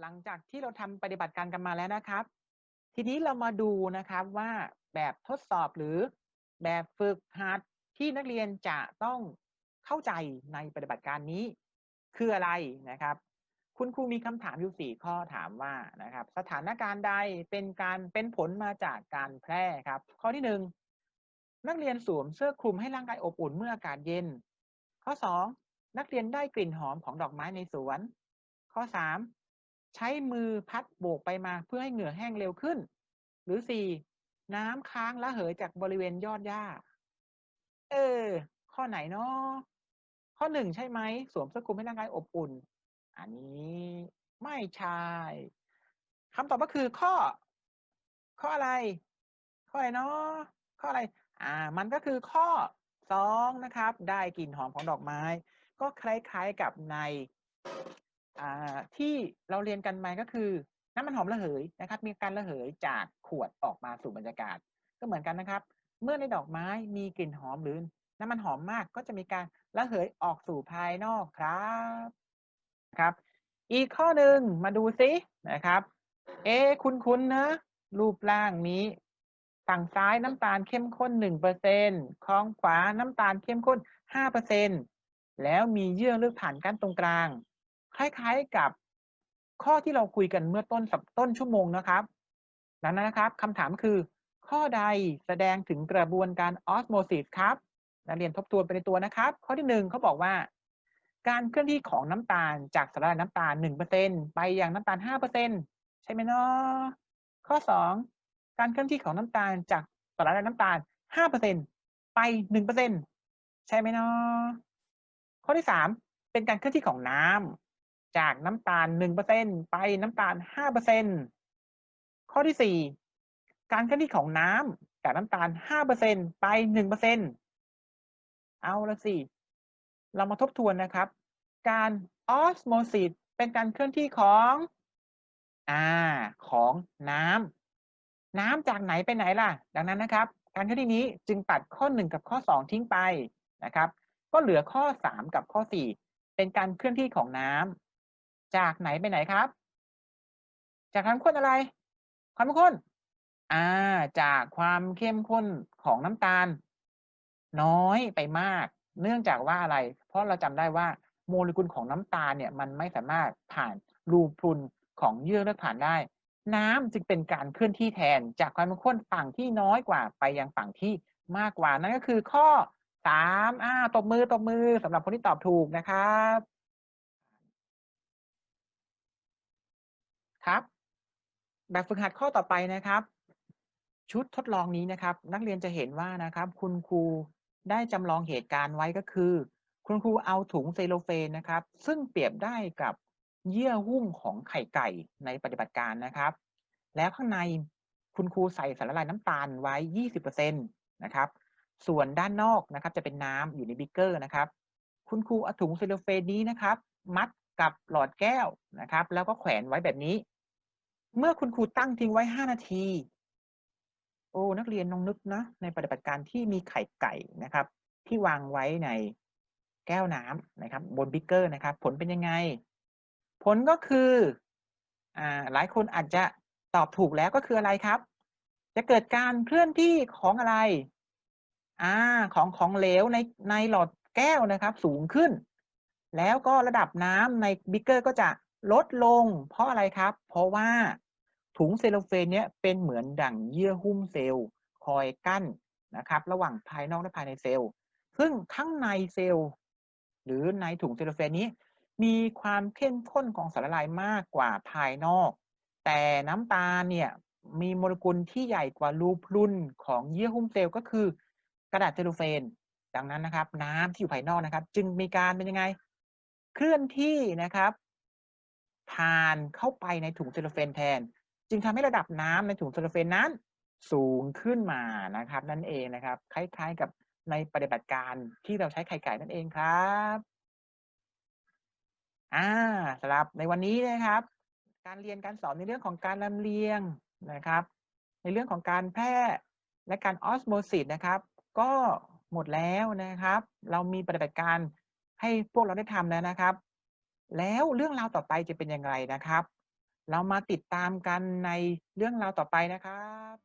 หลังจากที่เราทำปฏิบัติการกันมาแล้วนะครับ ทีนี้เรามาดูนะครับว่าแบบทดสอบหรือแบบฝึกหัดที่นักเรียนจะต้องเข้าใจในปฏิบัติการนี้ คืออะไรนะครับ คุณครูมีคำถามอยู่สี่ข้อถามว่านะครับ สถานการณ์ใดเป็นการเป็นผลมาจากการแพร่ครับ ข้อที่หนึ่งนักเรียนสวมเสื้อคลุมให้ร่างกายอบอุ่นเมื่ออากาศเย็น ข้อสองนักเรียนได้กลิ่นหอมของดอกไม้ในสวน ข้อสาม ใช้มือพัดโบกไปมาเพื่อให้เหงื่อแห้งเร็วขึ้น หรือสี่น้ำค้างละเหยจากบริเวณยอดหญ้า เออ ข้อไหนเนาะข้อหนึ่งใช่ไหมสวมเสื้อคลุมให้ร่างกายอบอุ่น อันนี้ไม่ใช่คำตอบก็คือข้อ ข้ออะไร ข้ออะไรเนาะข้ออะไร อ่า มันก็คือข้อสองนะครับ ได้กลิ่นหอมของดอกไม้ ก็คล้ายๆกับใน ที่เราเรียนกันมาก็คือน้ำมันหอมระเหยนะครับ มีการระเหยจากขวดออกมาสู่บรรยากาศ ก็เหมือนกันนะครับ เมื่อในดอกไม้มีกลิ่นหอมหรือน้ำมันหอมมากก็จะมีการระเหยออกสู่ภายนอกครับครับ อีกข้อหนึ่งมาดูซินะครับ เอ๊คุณคุณนะ รูปร่างนี้ ฝั่งซ้ายน้ำตาลเข้มข้นหนึ่งเปอร์เซ็นข้างขวาน้ำตาลเข้มข้นห้าเปอร์เซ็นแล้วมีเยื่อเลือดผ่านกั้นตรงกลาง คล้ายๆกับข้อที่เราคุยกันเมื่อต้นสัต้นชั่วโมงนะครับดังนั้นนะครับคำถามคือ ข้อใดแสดงถึงกระบวนการออสโมซิสครับนักเรียนทบทวนไปในตัวนะครับ ข้อที่หนึ่งเขาบอกว่า การเคลื่อนที่ของน้ำตาลจากสารละลายน้ำตาลหนึ่งเปอร์เซ็นไปยังน้ำตาลห้าเปอร์เซ็นใช่ไหมเนาะข้อสองการเคลื่อนที่ของน้ำตาลจากสารละลายน้ำตาลห้าเปอร์เซ็นไปหนึ่งเปอร์เซ็นใช่ไหมเนาะข้อที่สามเป็นการเคลื่อนที่ของน้ำ จากน้ำตาลหนึ่งเปอร์เซ็นไปน้ำตาลห้าเปอร์เซ็นข้อที่สี่การเคลื่อนที่ของน้ำจากน้ำตาลห้าเปอร์เซ็นไปหนึ่งเปอร์เซ็นเอาละสิ เรามาทบทวนนะครับ การออสโมซิสเป็นการเคลื่อนที่ของอ่าของน้ำน้ำจากไหนไปไหนล่ะ ดังนั้นนะครับ การเคลื่อนที่นี้จึงตัดข้อ 1 กับข้อ 2 ทิ้งไปนะครับ ก็เหลือข้อ 3 กับข้อ 4เป็นการเคลื่อนที่ของน้ำ จากไหนไปไหนครับ จากความข้นอะไร ความข้นอ่าจากความเข้มข้นของน้ำตาล น้อยไปมาก เนื่องจากว่าอะไร เพราะเราจำได้ว่าโมเลกุลของน้ำตาลเนี่ยมันไม่สามารถผ่านรูพรุนของเยื่อเลือดผ่านได้ น้ำจึงเป็นการเคลื่อนที่แทนจากความข้มข้นฝั่งที่น้อยกว่าไปยังฝั่งที่มากกว่านั่นก็คือข้อสามอ่าตบมือตบมือสำหรับคนที่ตอบถูกนะครับ ครับ แบบฝึกหัดข้อต่อไปนะครับ ชุดทดลองนี้นะครับ นักเรียนจะเห็นว่านะครับ คุณครูได้จำลองเหตุการณ์ไว้ก็คือ คุณครูเอาถุงเซโลเฟนนะครับ ซึ่งเปรียบได้กับเยื่อหุ้มของไข่ไก่ในปฏิบัติการนะครับ แล้วข้างในคุณครูใส่สารละลายน้ำตาลไว้ 20%นะครับ ส่วนด้านนอกนะครับจะเป็นน้ำอยู่ในบิ๊กเกอร์นะครับ คุณครูเอาถุงเซโลเฟนนี้นะครับ มัด กับหลอดแก้วนะครับ แล้วก็แขวนไว้แบบนี้ เมื่อคุณครูตั้งทิ้งไว้ 5 นาที โอ้นักเรียนลองนึกนะ ในปฏิบัติการที่มีไข่ไก่นะครับ ที่วางไว้ในแก้วน้ำนะครับ บนบิ๊กเกอร์นะครับ ผลเป็นยังไง ผลก็คืออ่าหลายคนอาจจะตอบถูกแล้วก็คืออะไรครับ จะเกิดการเคลื่อนที่ของอะไรอ่าของของเหลวในในหลอดแก้วนะครับ สูงขึ้น แล้วก็ระดับน้ำในบิ๊กเกอร์ก็จะลดลง เพราะอะไรครับ เพราะว่าถุงเซลโลเฟนเนี้ยเป็นเหมือนดั่งเยื่อหุ้มเซลล์คอยกั้นนะครับ ระหว่างภายนอกและภายในเซลล์ ซึ่งข้างในเซลล์หรือในถุงเซลโลเฟนนี้ มีความเข้มข้นของสารละลายมากกว่าภายนอก แต่น้ำตาลเนี่ยมีโมเลกุลที่ใหญ่กว่ารูพรุนของเยื่อหุ้มเซลล์ก็คือกระดาษเซลโลเฟน ดังนั้นนะครับ น้ำที่อยู่ภายนอกนะครับ จึงมีการเป็นยังไง เคลื่อนที่นะครับ ผ่านเข้าไปในถุงเซลโลเฟนแทน จึงทำให้ระดับน้ำในถุงเซลโลเฟนนั้น สูงขึ้นมานะครับ นั่นเองนะครับ คล้ายๆกับในปฏิบัติการที่เราใช้ไข่ไก่นั่นเองครับอ่าสำหรับในวันนี้นะครับ การเรียนการสอนในเรื่องของการลำเลียงนะครับ ในเรื่องของการแพร่และการออสโมซิสนะครับ ก็หมดแล้วนะครับ เรามีปฏิบัติการ ให้พวกเราได้ทำแล้วนะครับ แล้วเรื่องราวต่อไปจะเป็นยังไงนะครับ เรามาติดตามกันในเรื่องราวต่อไปนะครับ